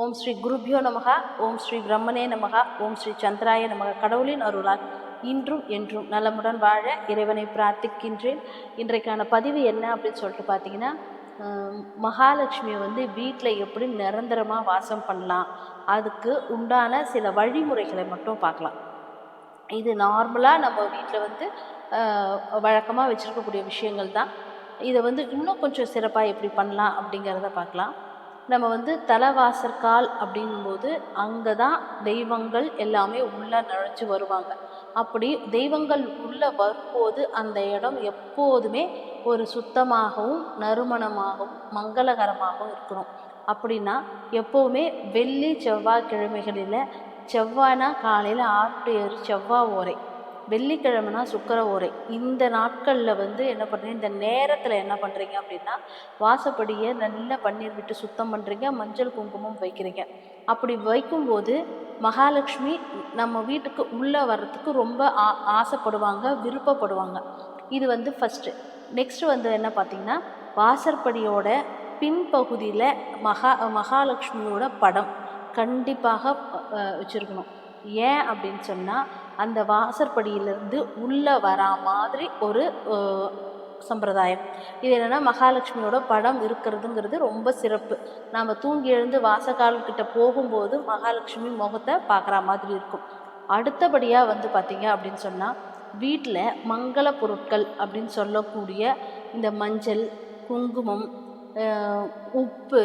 ஓம் ஸ்ரீ குருபியோ நமகா ஓம் ஸ்ரீ பிரம்மனே நமகா ஓம் ஸ்ரீ சந்திராய நமக. கடவுளின் அருளால் இன்றும் என்றும் நலமுடன் வாழ இறைவனை பிரார்த்திக்கின்றேன். இன்றைக்கான பதிவு என்ன அப்படின்னு சொல்லிட்டு பார்த்தீங்கன்னா மகாலட்சுமியை வந்து வீட்டில் எப்படி நிரந்தரமாக வாசம் பண்ணலாம் அதுக்கு உண்டான சில வழிமுறைகளை மட்டும் பார்க்கலாம். இது நார்மலாக நம்ம வீட்டில் வந்து வழக்கமாக வச்சுருக்கக்கூடிய விஷயங்கள் தான். இதை வந்து இன்னும் கொஞ்சம் சிறப்பாக எப்படி பண்ணலாம் அப்படிங்கிறத பார்க்கலாம். நம்ம வந்து தலைவாசற்கால் அப்படிங்கும்போது அங்கே தான் தெய்வங்கள் எல்லாமே உள்ளே நுழைஞ்சு வருவாங்க. அப்படி தெய்வங்கள் உள்ளே வரும்போது அந்த இடம் எப்போதுமே ஒரு சுத்தமாகவும் நறுமணமாகவும் மங்களகரமாகவும் இருக்கணும். அப்படின்னா எப்போவுமே வெள்ளி செவ்வாய் கிழமைகளில் செவ்வாய்னா காலையில் ஆறு டு ஏழு செவ்வாய் ஓரை. வெள்ளிக்கிழமைனா சுக்கர ஓரை. இந்த நாட்களில் வந்து என்ன பண்ணுறீங்க இந்த நேரத்தில் என்ன பண்ணுறீங்க அப்படின்னா வாசப்படியை நல்லா பன்னீர் விட்டு சுத்தம் பண்ணுறீங்க மஞ்சள் குங்குமம் வைக்கிறீங்க. அப்படி வைக்கும்போது மகாலட்சுமி நம்ம வீட்டுக்கு உள்ளே வர்றதுக்கு ரொம்ப ஆ ஆசைப்படுவாங்க விருப்பப்படுவாங்க. இது வந்து ஃபஸ்ட்டு நெக்ஸ்ட் வந்து என்ன பார்த்தீங்கன்னா வாசற்படியோட பின்பகுதியில் மகா மகாலட்சுமியோட படம் கண்டிப்பாக வச்சுருக்கணும். ஏன் அப்படின்னு சொன்னால் அந்த வாசற்படியிலேருந்து உள்ளே வரா மாதிரி ஒரு சம்பிரதாயம். இது என்னென்னா மகாலட்சுமியோட படம் இருக்கிறதுங்கிறது ரொம்ப சிறப்பு. நாம் தூங்கி எழுந்து வாசக்கால்கிட்ட போகும்போது மகாலட்சுமி முகத்தை பார்க்குற மாதிரி இருக்கும். அடுத்தபடியாக வந்து பார்த்தீங்க அப்படின்னு சொன்னால் வீட்டில் மங்கள பொருட்கள் அப்படின்னு சொல்லக்கூடிய இந்த மஞ்சள் குங்குமம் உப்பு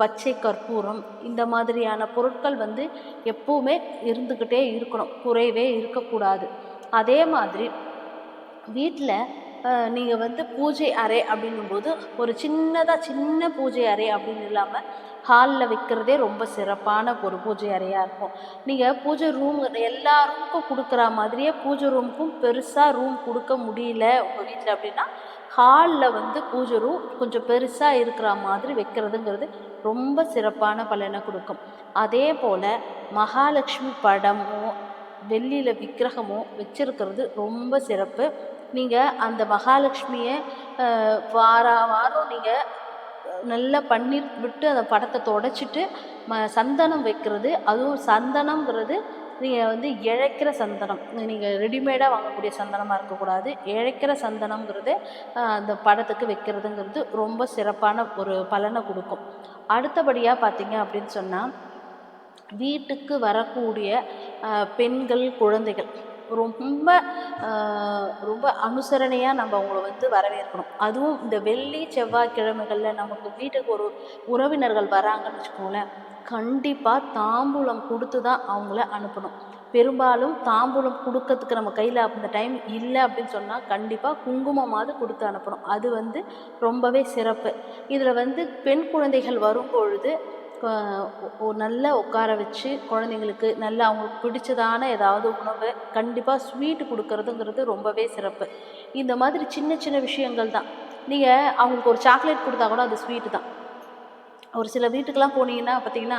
பச்சை கற்பூரம் இந்த மாதிரியான பொருட்கள் வந்து எப்பவுமே இருந்துக்கிட்டே இருக்கணும். குறைவே இருக்கக்கூடாது. அதே மாதிரி வீட்டில் நீங்கள் வந்து பூஜை அறை அப்படிங்கும்போது ஒரு சின்னதாக சின்ன பூஜை அறை அப்படின்னு இல்லாமல் ஹாலில் வைக்கிறதே ரொம்ப சிறப்பான ஒரு பூஜை அறையாக இருக்கும். நீங்கள் பூஜை ரூம் எல்லா ரூமுக்கும் கொடுக்குற மாதிரியே பூஜை ரூமுக்கும் பெருசாக ரூம் கொடுக்க முடியல உங்கள் வீட்டில் அப்படின்னா ஹாலில் வந்து பூஜை ரூம் கொஞ்சம் பெருசாக இருக்கிற மாதிரி வைக்கிறதுங்கிறது ரொம்ப சிறப்பான பலனை கொடுக்கும். அதே போல் மகாலட்சுமி படமோ வெள்ளியில் விக்கிரகமோ வச்சிருக்கிறது ரொம்ப சிறப்பு. நீங்கள் அந்த மகாலட்சுமியை வாரா வாரம் நீங்கள் நல்லா பண்ணி விட்டு அந்த படத்தை தொடச்சிட்டு ம சந்தனம் வைக்கிறது. அதுவும் சந்தனம்ங்கிறது நீங்கள் வந்து இழைக்கிற சந்தனம் நீங்கள் ரெடிமேடாக வாங்கக்கூடிய சந்தனமாக இருக்கக்கூடாது. இழைக்கிற சந்தனம்ங்கிறது அந்த படத்துக்கு வைக்கிறதுங்கிறது ரொம்ப சிறப்பான ஒரு பலனை கொடுக்கும். அடுத்தபடியாக பார்த்தீங்க அப்படின்னு சொன்னால் வீட்டுக்கு வரக்கூடிய பெண்கள் குழந்தைகள் ரொம்ப ரொம்ப அனுசரணையாக நம்ம அவங்கள வந்து வரவேற்கணும். அதுவும் இந்த வெள்ளி செவ்வாய் கிழமைகளில் நமக்கு வீட்டுக்கு ஒரு உறவினர்கள் வராங்கன்னு வச்சுக்கோங்களேன் கண்டிப்பாக தாம்பூலம் கொடுத்து தான் அவங்கள அனுப்பணும். பெரும்பாலும் தாம்பூலம் கொடுக்கறதுக்கு நம்ம கையில் அந்த டைம் இல்லை அப்படின்னு சொன்னால் கண்டிப்பாக குங்குமமாவது கொடுத்து அனுப்பணும். அது வந்து ரொம்பவே சிறப்பு. இதில் வந்து பெண் குழந்தைகள் வரும்பொழுது நல்லா உட்கார வச்சு குழந்தைங்களுக்கு நல்லா அவங்களுக்கு பிடிச்சதான ஏதாவது உணவு கண்டிப்பாக ஸ்வீட் கொடுக்கறதுங்கிறது ரொம்பவே சிறப்பு. இந்த மாதிரி சின்ன சின்ன விஷயங்கள் தான். நீங்கள் அவங்களுக்கு ஒரு சாக்லேட் கொடுத்தா கூட அது ஸ்வீட்டு தான். ஒரு சில வீட்டுக்கெல்லாம் போனீங்கன்னா பார்த்தீங்கன்னா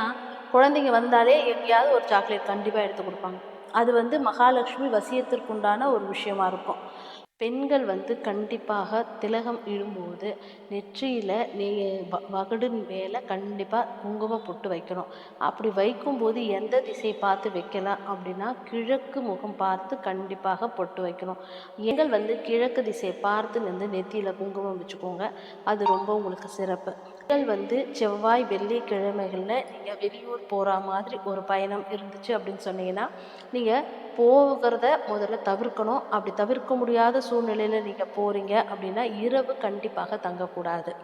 குழந்தைங்க வந்தாலே எங்கேயாவது ஒரு சாக்லேட் கண்டிப்பாக எடுத்து கொடுப்பாங்க. அது வந்து மகாலட்சுமி வசியத்திற்குண்டான ஒரு விஷயமா இருக்கும். பெண்கள் வந்து கண்டிப்பாக திலகம் இடும்போது நெற்றியில் நீ வ- மேலே கண்டிப்பாக குங்குமம் பொட்டு வைக்கணும். அப்படி வைக்கும்போது எந்த திசை பார்த்து வைக்கலாம் அப்படின்னா கிழக்கு முகம் பார்த்து கண்டிப்பாக பொட்டு வைக்கணும். எங்கள் வந்து கிழக்கு திசை பார்த்து வந்து நெத்தியில் குங்குமம் வச்சுக்கோங்க. அது ரொம்ப உங்களுக்கு சிறப்பு. பெண்கள் வந்து செவ்வாய் வெள்ளிக்கிழமைகளில் நீங்கள் வெளியூர் போகிற மாதிரி ஒரு பயணம் இருந்துச்சு அப்படின்னு சொன்னீங்கன்னா நீங்கள் போகிறத முதல்ல தவிர்க்கணும். அப்படி தவிர்க்க முடியாத சூழ்நிலையில் நீங்கள் போகிறீங்க அப்படின்னா இரவு கண்டிப்பாக தங்கக்கூடாது.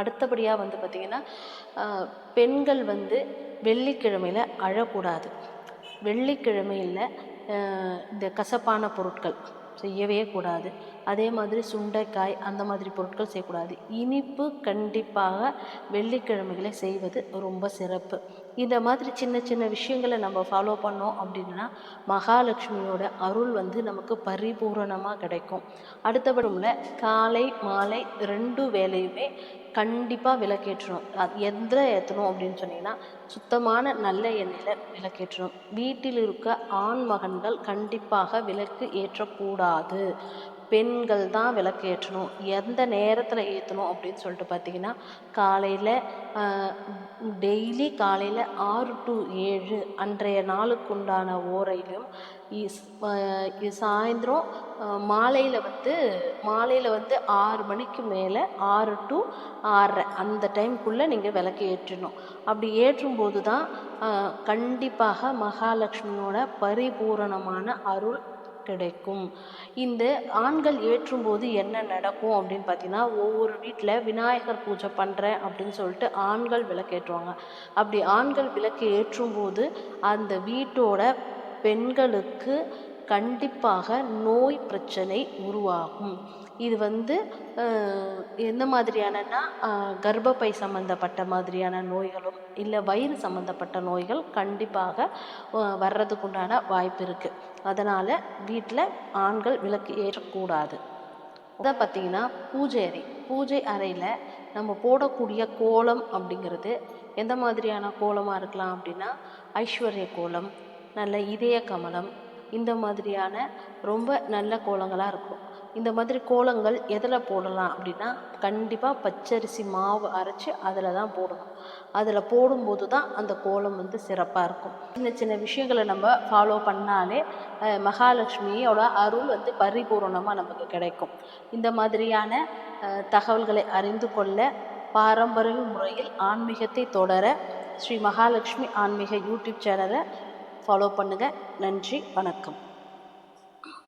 அடுத்தபடியாக வந்து பார்த்திங்கன்னா பெண்கள் வந்து வெள்ளிக்கிழமையில் அழக்கூடாது. வெள்ளிக்கிழமையில் இந்த கசப்பான பொருட்கள் செய்யவே கூடாது. அதே மாதிரி சுண்டைக்காய் அந்த மாதிரி பொருட்கள் செய்யக்கூடாது. இனிப்பு கண்டிப்பாக வெள்ளிக்கிழமைகளை செய்வது ரொம்ப சிறப்பு. இந்த மாதிரி சின்ன சின்ன விஷயங்களை நம்ம ஃபாலோ பண்ணோம் அப்படின்னா மகாலட்சுமியோட அருள் வந்து நமக்கு பரிபூரணமாக கிடைக்கும். அடுத்தபடியில் காலை மாலை ரெண்டு வேலையுமே கண்டிப்பாக விளக்கேற்றணும். அது எந்த ஏற்றணும் அப்படின்னு சொன்னீங்கன்னா சுத்தமான நல்ல எண்ணெயில் விளக்கேற்றணும். வீட்டில் இருக்க ஆண் மகன்கள் கண்டிப்பாக விளக்கு ஏற்றக்கூடாது. பெண்கள் தான் விளக்கு ஏற்றணும். எந்த நேரத்தில் ஏற்றணும் அப்படின்னு சொல்லிட்டு பார்த்தீங்கன்னா காலையில் டெய்லி காலையில் ஆறு டு ஏழு அன்றைய நாளுக்குண்டான ஓரையிலும் இஸ் சாயந்தரம் மாலையில் வந்து மாலையில் வந்து ஆறு மணிக்கு மேலே ஆறு டு ஆறரை அந்த டைம்குள்ளே நீங்கள் விளக்கு ஏற்றணும். அப்படி ஏற்றும்போது தான் கண்டிப்பாக மகாலட்சுமியோட பரிபூரணமான அருள் கிடைக்கும். இந்த ஆண்கள் ஏற்றும்போது என்ன நடக்கும் அப்படின்னு பார்த்தீங்கன்னா ஒவ்வொரு வீட்டில் விநாயகர் பூஜை பண்ணுறேன் அப்படின்னு சொல்லிட்டு ஆண்கள் விளக்கேற்றுவாங்க. அப்படி ஆண்கள் விளக்கு ஏற்றும்போது அந்த வீட்டோட பெண்களுக்கு கண்டிப்பாக நோய் பிரச்சனை உருவாகும். இது வந்து எந்த மாதிரியானன்னா கர்ப்பப்பை சம்மந்தப்பட்ட மாதிரியான நோய்களும் இல்லை வயிறு சம்மந்தப்பட்ட நோய்கள் கண்டிப்பாக வர்றதுக்குண்டான வாய்ப்பு இருக்குது அதனால் வீட்டில் ஆண்கள் விளக்கு ஏற்றக்கூடாது அதை பார்த்தீங்கன்னா பூஜை அறை. பூஜை அறையில் நம்ம போடக்கூடிய கோலம் அப்படிங்கிறது எந்த மாதிரியான கோலமாக இருக்கலாம் அப்படின்னா ஐஸ்வர்ய கோலம் நல்ல இதய கமலம் இந்த மாதிரியான ரொம்ப நல்ல கோலங்களாக இருக்கும். இந்த மாதிரி கோலங்கள் எதில் போடலாம் அப்படின்னா கண்டிப்பாக பச்சரிசி மாவு அரைச்சி அதில் தான் போடணும். அதில் போடும்போது தான் அந்த கோலம் வந்து சிறப்பாக இருக்கும். சின்ன சின்ன விஷயங்களை நம்ம ஃபாலோ பண்ணாலே மகாலட்சுமியோட அருள் வந்து பரிபூர்ணமாக நமக்கு கிடைக்கும். இந்த மாதிரியான தகவல்களை அறிந்து கொள்ள பாரம்பரிய முறையில் ஆன்மீகத்தை தொடர ஸ்ரீ மகாலட்சுமி ஆன்மீக யூடியூப் சேனலை ஃபாலோ பண்ணுங்கள் நன்றி வணக்கம்.